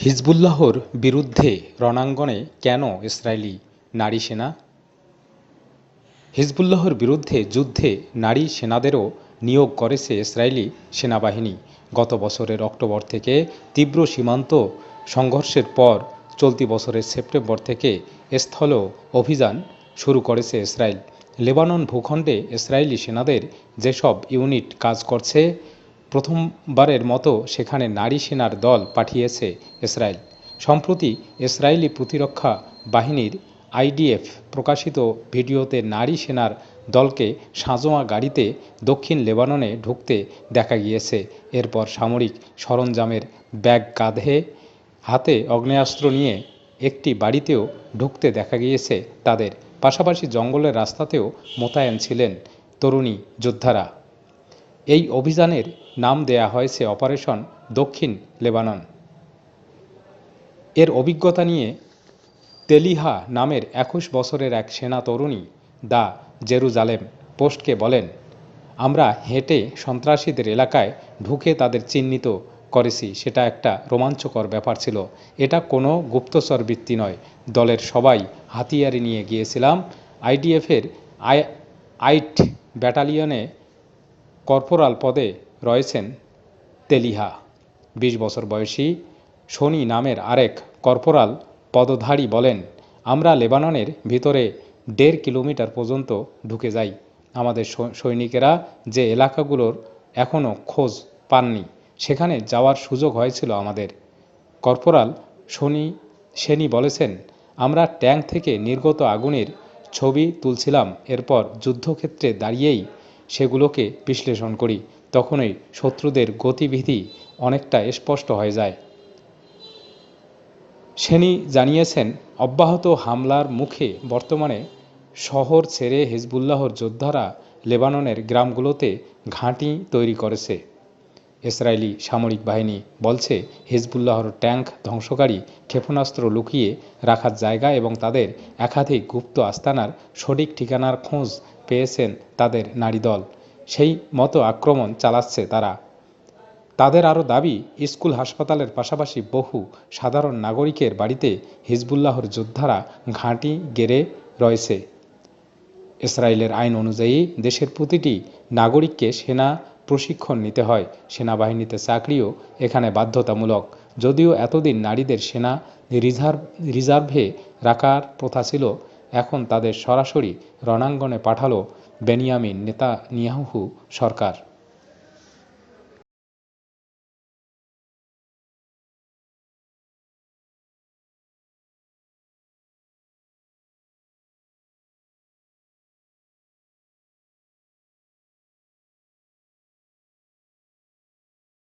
হিজবুল্লাহর বিরুদ্ধে রণাঙ্গনে কেন ইসরায়েলি নারী সেনা? হিজবুল্লাহর বিরুদ্ধে যুদ্ধে নারী সেনাদেরও নিয়োগ করেছে ইসরায়েলি সেনাবাহিনী। গত বছরের অক্টোবর থেকে তীব্র সীমান্ত সংঘর্ষের পর চলতি বছরের সেপ্টেম্বর থেকে স্থল অভিযান শুরু করেছে ইসরায়েল। লেবানন ভূখণ্ডে ইসরায়েলি সেনাদের যেসব ইউনিট কাজ করছে প্রথমবারের মতো সেখানে নারী সেনার দল পাঠিয়েছে ইসরায়েল। সম্প্রতি ইসরায়েলি প্রতিরক্ষা বাহিনীর আইডিএফ প্রকাশিত ভিডিওতে নারী সেনার দলকে সাঁজোয়া গাড়িতে দক্ষিণ লেবাননে ঢুকতে দেখা গিয়েছে। এরপর সামরিক সরঞ্জামের ব্যাগ কাঁধে হাতে অগ্নেয়াস্ত্র নিয়ে একটি বাড়িতেও ঢুকতে দেখা গিয়েছে তাদের। পাশাপাশি জঙ্গলের রাস্তাতেও মোতায়েন ছিলেন তরুণী যোদ্ধারা। এই অভিযানের নাম দেয়া হয়েছে অপারেশন দক্ষিণ লেবানন। এর অভিজ্ঞতা নিয়ে তেলিহা নামের একুশ বছরের এক সেনা তরুণী দা জেরুজালেম পোস্টকে বলেন, আমরা হেঁটে সন্ত্রাসীদের এলাকায় ঢুকে তাদের চিহ্নিত করেছি। সেটা একটা রোমাঞ্চকর ব্যাপার ছিল। এটা কোনো গুপ্তচর বৃত্তি নয়। দলের সবাই হাতিয়ারে নিয়ে গিয়েছিলাম। আইডিএফের আই, আইট ব্যাটালিয়নে কর্পোরাল পদে রয়েছেন তেলিহা, বিশ বছর বয়সী শনি নামের আরেক কর্পোরাল পদধারী বলেন, আমরা লেবাননের ভিতরে দেড় কিলোমিটার পর্যন্ত ঢুকে যাই। আমাদের সৈনিকেরা যে এলাকাগুলোর এখনও খোঁজ পাননি, সেখানে যাওয়ার সুযোগ হয়েছিল আমাদের। কর্পোরাল শনি, সেনি বলেছেন, আমরা ট্যাঙ্ক থেকে নির্গত আগুনের ছবি তুলছিলাম। এরপর যুদ্ধক্ষেত্রে দাঁড়িয়েই সেগুলোকে বিশ্লেষণ করি। তখনই শত্রুদের গতিবিধি অনেকটা স্পষ্ট হয়ে যায়। সেনি জানিয়েছেন, অব্যাহত হামলার মুখে বর্তমানে শহর ছেড়ে হিজবুল্লাহর যোদ্ধারা লেবাননের গ্রামগুলোতে ঘাঁটি তৈরি করেছে। ইসরায়েলি সামরিক বাহিনী বলছে, হিজবুল্লাহর ট্যাঙ্ক ধ্বংসকারী ক্ষেপণাস্ত্র লুকিয়ে রাখার জায়গা এবং তাদের একাধিক গুপ্ত আস্তানার সঠিক ঠিকানার খোঁজ পেয়েছেন তাদের নারী দল সেই মতো আক্রমণ চালাচ্ছে তারা। তাদের আরও দাবি, স্কুল হাসপাতালের পাশাপাশি বহু সাধারণ নাগরিকের বাড়িতে হিজবুল্লাহর যোদ্ধারা ঘাঁটি গেড়ে রয়েছে। ইসরায়েলের আইন অনুযায়ী দেশের প্রতিটি নাগরিককে সেনা প্রশিক্ষণ নিতে হয়, সেনাবাহিনীতে চাকরিও এখানে বাধ্যতামূলক। যদিও এতদিন নারীদের সেনা রিজার্ভ, রিজার্ভে রাখার প্রথা ছিল, এখন তাদের সরাসরি রণাঙ্গনে পাঠালো বেনিয়ামিন নেতানিয়াহু সরকার।